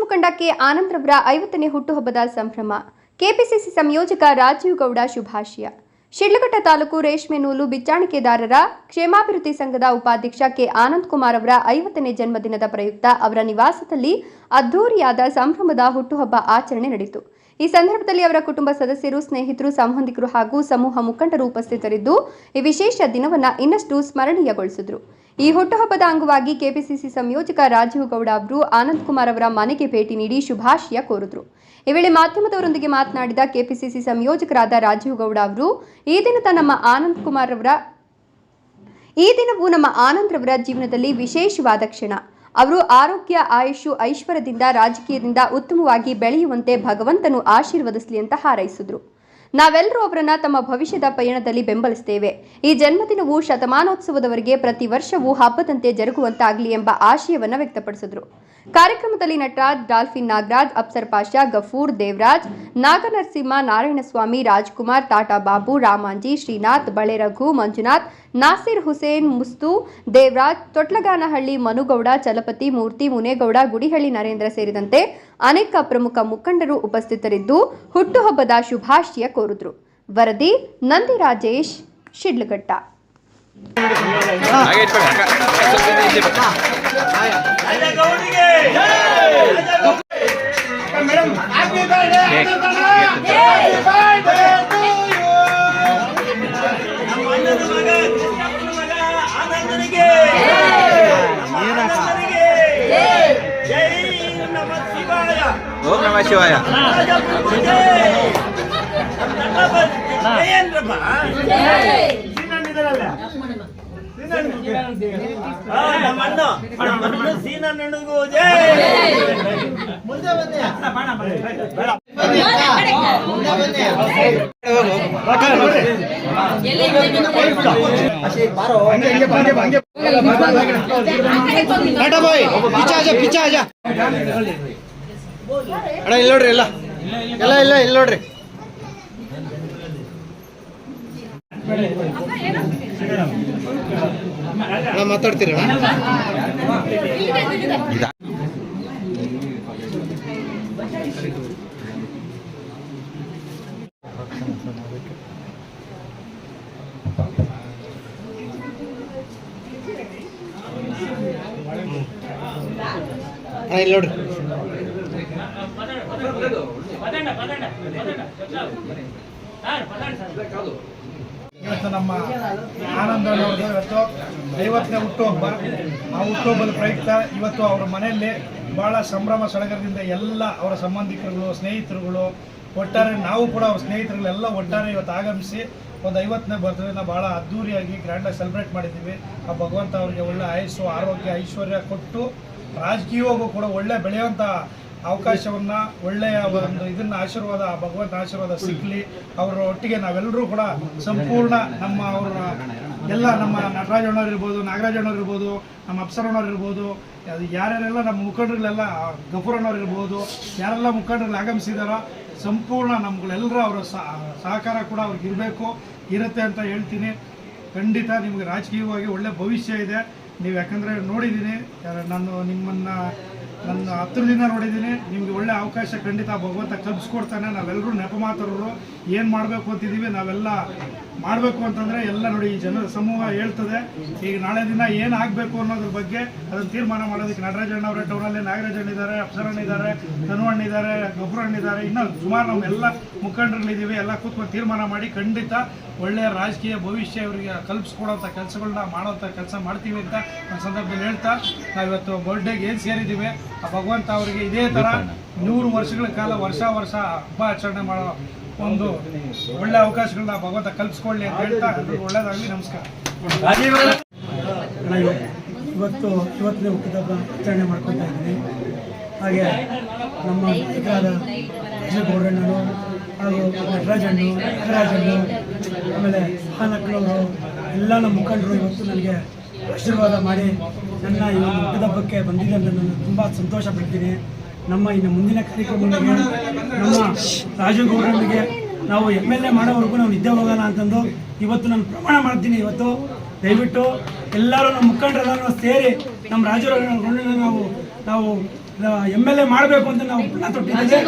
ಮುಖಂಡ ಕೆ. ಆನಂದ್ರವರ ಐವತ್ತನೇ ಹುಟ್ಟುಹಬ್ಬದ ಸಂಭ್ರಮ. ಕೆಪಿಸಿಸಿ ಸಂಯೋಜಕ ರಾಜೀವ್ ಗೌಡ ಶುಭಾಶಯ. ಶಿಡ್ಲಘಟ್ಟ ತಾಲೂಕು ರೇಷ್ಮೆ ನೂಲು ಬಿಚ್ಚಾಣಿಕೆದಾರರ ಕ್ಷೇಮಾಭಿವೃದ್ಧಿ ಸಂಘದ ಉಪಾಧ್ಯಕ್ಷ ಕೆ. ಆನಂದ್ ಕುಮಾರ್ ಅವರ ಐವತ್ತನೇ ಜನ್ಮದಿನದ ಪ್ರಯುಕ್ತ ಅವರ ನಿವಾಸದಲ್ಲಿ ಅದ್ದೂರಿಯಾದ ಸಂಭ್ರಮದ ಹುಟ್ಟುಹಬ್ಬ ಆಚರಣೆ ನಡೆಯಿತು. ಈ ಸಂದರ್ಭದಲ್ಲಿ ಅವರ ಕುಟುಂಬ ಸದಸ್ಯರು, ಸ್ನೇಹಿತರು ಸಂಬಂಧಿಕರು ಹಾಗೂ ಸಮೂಹ ಮುಖಂಡರು ಉಪಸ್ಥಿತರಿದ್ದು, ಈ ವಿಶೇಷ ದಿನವನ್ನ ಇನ್ನಷ್ಟು ಸ್ಮರಣೀಯಗೊಳಿಸಿದ್ರು. ಈ ಹುಟ್ಟುಹಬ್ಬದ ಅಂಗವಾಗಿ ಕೆಪಿಸಿಸಿ ಸಂಯೋಜಕ ರಾಜೀವ್ ಗೌಡ ಅವರು ಆನಂದ್ ಕುಮಾರ್ ಅವರ ಮನೆಗೆ ಭೇಟಿ ನೀಡಿ ಶುಭಾಶಯ ಕೋರಿದ್ರು. ಈ ವೇಳೆ ಮಾಧ್ಯಮದವರೊಂದಿಗೆ ಮಾತನಾಡಿದ ಕೆಪಿಸಿಸಿ ಸಂಯೋಜಕರಾದ ರಾಜೀವ್ ಗೌಡ ಅವರು, ಈ ದಿನದ ನಮ್ಮ ಆನಂದ್ ಕುಮಾರ್ ಅವರ, ಈ ದಿನವೂ ನಮ್ಮ ಆನಂದ್ರವರ ಜೀವನದಲ್ಲಿ ವಿಶೇಷವಾದ ಕ್ಷಣ. ಅವರು ಆರೋಗ್ಯ, ಆಯುಷು, ಐಶ್ವರ್ಯದಿಂದ ರಾಜಕೀಯದಿಂದ ಉತ್ತಮವಾಗಿ ಬೆಳೆಯುವಂತೆ ಭಗವಂತನು ಆಶೀರ್ವದಿಸಲಿ ಅಂತ ಹಾರೈಸಿದ್ರು. ನಾವೆಲ್ಲರೂ ಅವರನ್ನ ತಮ್ಮ ಭವಿಷ್ಯದ ಪಯಣದಲ್ಲಿ ಬೆಂಬಲಿಸುತ್ತೇವೆ ಈ ಜನ್ಮದಿನವು ಶತಮಾನೋತ್ಸವದವರೆಗೆ ಪ್ರತಿ ವರ್ಷವೂ ಹಬ್ಬದಂತೆ ಜರುಗುವಂತಾಗಲಿ ಎಂಬ ಆಶಯವನ್ನ ವ್ಯಕ್ತಪಡಿಸಿದ್ರು. ಕಾರ್ಯಕ್ರಮದಲ್ಲಿ ನಟರಾಜ್ ಡಾಲ್ಫಿನ್ ನಾಗರಾಜ್, ಅಪ್ಸರ್ ಪಾಷಾ, ಗಫೂರ್, ದೇವರಾಜ್, ನಾಗನರಸಿಂಹ, ನಾರಾಯಣಸ್ವಾಮಿ, ರಾಜ್ಕುಮಾರ್, ಟಾಟಾ ಬಾಬು, ರಾಮಾಂಜಿ, ಶ್ರೀನಾಥ್, ಬಳೆರಘು, ಮಂಜುನಾಥ್, ನಾಸಿರ್ ಹುಸೇನ್, ಮುಸ್ತು, ದೇವರಾಜ್, ತೊಟ್ಲಗಾನಹಳ್ಳಿ, ಮನುಗೌಡ, ಚಲಪತಿ, ಮೂರ್ತಿ, ಮುನೇಗೌಡ, ಗುಡಿಹಳ್ಳಿ, ನರೇಂದ್ರ ಸೇರಿದಂತೆ ಅನೇಕ ಪ್ರಮುಖ ಮುಖಂಡರು ಉಪಸ್ಥಿತರಿದ್ದು ಹುಟ್ಟುಹಬ್ಬದ ಶುಭಾಶಯ ಕೋರಿದ್ರು. ವರದಿ ನಂದಿ ರಾಜೇಶ್ ಶಿಡ್ಲಘಟ್ಟ. ನಮಃ ಶಿವಾಯ. ಪಿಚಾ ಆಜ ಆಜ. ಅಣ್ಣ ಇಲ್ಲ ನೋಡ್ರಿ ಎಲ್ಲ. ಎಲ್ಲ ಇಲ್ಲ ಇಲ್ಲ ನೋಡ್ರಿ. ಅಣ್ಣ ಮಾತಾಡ್ತೀರಿ ಇಲ್ಲಿ ನೋಡ್ರಿ. ಇವತ್ತು ನಮ್ಮ ಆನಂದ ಇವತ್ತು ಐವತ್ತನೇ ಹುಟ್ಟುಹಬ್ಬ. ಆ ಹುಟ್ಟುಹಬ್ಬದ ಪ್ರಯುಕ್ತ ಇವತ್ತು ಅವರ ಮನೆಯಲ್ಲಿ ಭಾಳ ಸಂಭ್ರಮ ಸಡಗರದಿಂದ ಎಲ್ಲ ಅವರ ಸಂಬಂಧಿಕರುಗಳು, ಸ್ನೇಹಿತರುಗಳು ಒಟ್ಟಾರೆ ನಾವು ಕೂಡ ಅವ್ರ ಸ್ನೇಹಿತರುಗಳೆಲ್ಲ ಒಟ್ಟಾರೆ ಇವತ್ತು ಆಗಮಿಸಿ ಒಂದು ಐವತ್ತನೇ ಬರ್ತ್ಡೇನ ಭಾಳ ಅದ್ಧೂರಿಯಾಗಿ ಗ್ರ್ಯಾಂಡಾಗಿ ಸೆಲೆಬ್ರೇಟ್ ಮಾಡಿದ್ದೀವಿ. ಆ ಭಗವಂತ ಅವರಿಗೆ ಒಳ್ಳೆ ಆಯಸ್ಸು, ಆರೋಗ್ಯ, ಐಶ್ವರ್ಯ ಕೊಟ್ಟು ರಾಜಕೀಯವಾಗೂ ಕೂಡ ಒಳ್ಳೆ ಬೆಳೆಯುವಂಥ ಅವಕಾಶವನ್ನ ಒಳ್ಳೆಯ ಒಂದು ಇದನ್ನ ಆಶೀರ್ವಾದ ಭಗವಂತ ಆಶೀರ್ವಾದ ಸಿಗ್ಲಿ ಅವರ ಒಟ್ಟಿಗೆ ನಾವೆಲ್ಲರೂ ಕೂಡ ಸಂಪೂರ್ಣ ನಮ್ಮ ಅವರ ಎಲ್ಲ ನಮ್ಮ ನಟರಾಜಣ್ಣವ್ರು ಇರ್ಬೋದು ನಾಗರಾಜಣ್ಣವ್ರು ಇರ್ಬೋದು, ನಮ್ಮ ಅಪ್ಸರಣ್ಣವ್ರು ಇರ್ಬೋದು, ಅದು ಯಾರ್ಯಾರೆಲ್ಲ ನಮ್ಮ ಮುಖಂಡರುಗಳೆಲ್ಲ ಗಫೂರಣ್ಣವ್ರು ಇರ್ಬೋದು, ಯಾರೆಲ್ಲ ಮುಖಂಡರು ಆಗಮಿಸಿದಾರೋ ಸಂಪೂರ್ಣ ನಮ್ಗಳೆಲ್ಲರೂ ಅವರ ಸಹಕಾರ ಕೂಡ ಅವ್ರಿಗೆ ಇರಬೇಕು, ಇರುತ್ತೆ ಅಂತ ಹೇಳ್ತೀನಿ. ಖಂಡಿತ ನಿಮಗೆ ರಾಜಕೀಯವಾಗಿ ಒಳ್ಳೆ ಭವಿಷ್ಯ ಇದೆ. ನೀವು ಯಾಕಂದರೆ ನೋಡಿದ್ದೀನಿ ನಾನು ನಿಮ್ಮನ್ನು ನನ್ನ ಹತ್ರದಿಂದ ನೋಡಿದ್ದೀನಿ, ನಿಮಗೆ ಒಳ್ಳೆ ಅವಕಾಶ ಖಂಡಿತ ಭಗವಂತ ಕಲ್ಪಿಸ್ಕೊಡ್ತಾನೆ ನಾವೆಲ್ಲರೂ ನೆಪಮಾತರರು ಏನು ಮಾಡಬೇಕು ಅಂತಿದ್ದೀವಿ, ನಾವೆಲ್ಲ ಮಾಡಬೇಕು ಅಂತಂದರೆ ಎಲ್ಲ ನೋಡಿ ಈ ಜನರ ಸಮೂಹ ಹೇಳ್ತದೆ. ಈಗ ನಾಳೆ ದಿನ ಏನು ಆಗಬೇಕು ಅನ್ನೋದ್ರ ಬಗ್ಗೆ ಅದನ್ನು ತೀರ್ಮಾನ ಮಾಡೋದಕ್ಕೆ ನಟರಾಜಣ್ಣ ಅವರೇ ಟೌನಲ್ಲಿ ನಾಗರಾಜಣ್ಣ ಇದ್ದಾರೆ ಅಪ್ಸರಣ್ಣ ಇದ್ದಾರೆ ಧನುವಣ್ಣ ಇದ್ದಾರೆ ಗೊಬ್ಬರಣ್ಣ ಇದ್ದಾರೆ. ಇನ್ನೂ ಸುಮಾರು ನಮ್ಮೆಲ್ಲ ಮುಖಂಡರಲ್ಲಿದ್ದೀವಿ ಎಲ್ಲ ಕೂತ್ಕೊಂಡು ತೀರ್ಮಾನ ಮಾಡಿ ಖಂಡಿತ ಒಳ್ಳೆಯ ರಾಜಕೀಯ ಭವಿಷ್ಯ ಇವರಿಗೆ ಕಲ್ಪಿಸ್ಕೊಡೋಂಥ ಕೆಲಸಗಳನ್ನ ಮಾಡೋಂಥ ಕೆಲಸ ಮಾಡ್ತೀವಿ ಅಂತ ನನ್ನ ಸಂದರ್ಭದಲ್ಲಿ ಹೇಳ್ತಾ ನಾವಿವತ್ತು ಬರ್ಡೇಗೆ ಏನು ಸೇರಿದ್ದೀವಿ? ಆ ಭಗವಂತ ಅವರಿಗೆ ಇದೇ ಥರ ನೂರು ವರ್ಷಗಳ ಕಾಲ ವರ್ಷ ವರ್ಷ ಹಬ್ಬ ಆಚರಣೆ ಮಾಡೋ ಒಂದು ಒಳ್ಳೆ ಅವಕಾಶಗಳನ್ನ ಭಗವಂತ ಕಲ್ಪಿಸ್ಕೊಳ್ಳಿ ಅಂತ ಹೇಳ್ತಾ ಒಳ್ಳೇದಾಗಲಿ, ನಮಸ್ಕಾರ. ಇವತ್ತು ಇವತ್ತನೇ ಹುಟ್ಟಿದಬ್ಬ ಆಚರಣೆ ಮಾಡ್ಕೊತಾ ಇದ್ದೀನಿ. ಹಾಗೆ ನಮ್ಮ ನಾಯಕರಾದ ಗೌಡಣ್ಣರು ಹಾಗೂ ನಟರಾಜಣ್ಣು ನಟರಾಜಣ್ಣು, ಆಮೇಲೆ ಹಾನಕ್ನವರು, ಎಲ್ಲ ನಮ್ಮ ಮುಖಂಡರು ಇವತ್ತು ನನಗೆ ಆಶೀರ್ವಾದ ಮಾಡಿ ನನ್ನ ಈ ಹುಟ್ಟಿದಬ್ಬಕ್ಕೆ ಬಂದಿದ್ದೆ ನಾನು ತುಂಬ ಸಂತೋಷ ಪಡ್ತೀನಿ. ನಮ್ಮ ಇನ್ನು ಮುಂದಿನ ಕಾರ್ಯಕ್ರಮಗಳಿಗೆ ನಮ್ಮ ರಾಜಗೌಡರಿಗೆ ನಾವು ಎಂ ಎಲ್ ಎ ಮಾಡೋವರೆಗೂ ನಾವು ನಿದ್ದೆ ಹೋಗೋಣ ಅಂತಂದು ಇವತ್ತು ನಾನು ಪ್ರಮಾಣ ಮಾಡ್ತೀನಿ ಇವತ್ತು. ದಯವಿಟ್ಟು ಎಲ್ಲರೂ ನಮ್ಮ ಮುಖಂಡರೆಲ್ಲರೂ ಸೇರಿ ನಮ್ಮ ರಾಜಗೌಡರನ್ನ ನಾವು ನಾವು ಎಂ ಎಲ್ ಎ ಮಾಡಬೇಕು ಅಂತ ನಾವು ಪುಣ್ಣ ತೊಟ್ಟಿದ್ದೇವೆ.